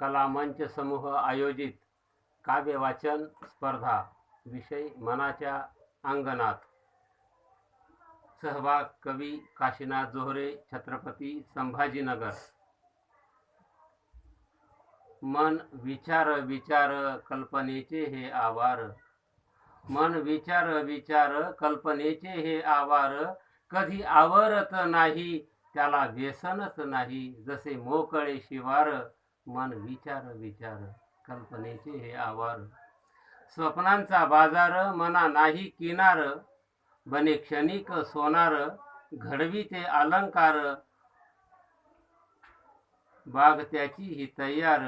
कलामंच समूह आयोजित काव्यवाचन स्पर्धा विषय मनाच्या अंगणात. सहभाग कवी काशीनाथ जोहरे छत्रपती संभाजीनगर. मन विचार विचार कल्पनेचे हे आवार. मन विचार विचार कल्पनेचे हे आवार. कधी आवरत नाही त्याला व्यसनच नाही जसे मोकळे शिवार. मन विचार विचार. कल्पनेचे हे आवार. स्वप्नांचा बाजार मना नाही किनार. बने क्षणिक सोनार घडवी ते अलंकार. बाग त्याची ही तयार.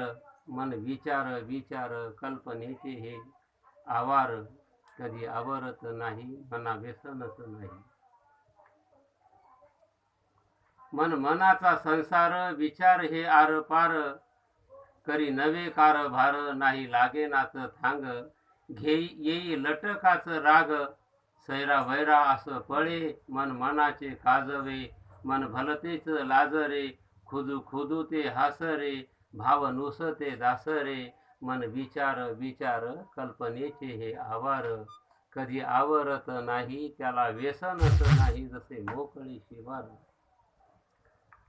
मन विचार विचार. कल्पनेचे हे आवार. कधी आवरत नाही मना व्यसनच नाही. मन मनाचा संसार विचार हे आर पार करी नवे कारभार नाही लागेनाच थांग. घे येई लटकाच राग. सैरा वैरा असं पळे मन मनाचे काजवे. मन भलतेच लाजरे खुदू खुदू ते हासरे. भाव नुसते दासरे. मन विचार विचार कल्पनेचे हे आवार. कधी आवरत नाही त्याला व्यसनच नाही जसे मोकळी शिवार.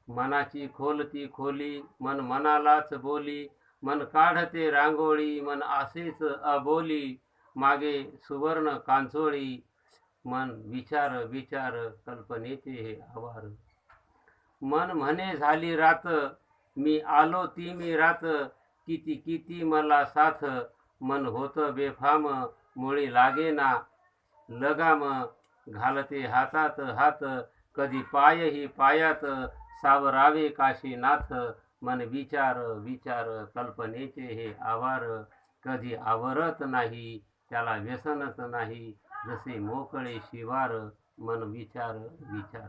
मनाची खोलती खोली मन मनालाच बोली मन काढते रांगोळी मन असेच अबोली मागे सुवर्ण कांचोळी मन विचार विचार कल्पनेचे हे आवार. मन म्हणे झाली रात मी आलो ती मी रात किती किती मला साथ मन होत बेफाम मुळी लागेना लगाम घालते हातात हात कधी पायही पायात सावरावे काशीनाथ मन विचार विचार कल्पनेचे हे आवार. कधी आवरत नाही त्याला व्यसनच नाही जसे मोकळे शिवार मन विचार विचार.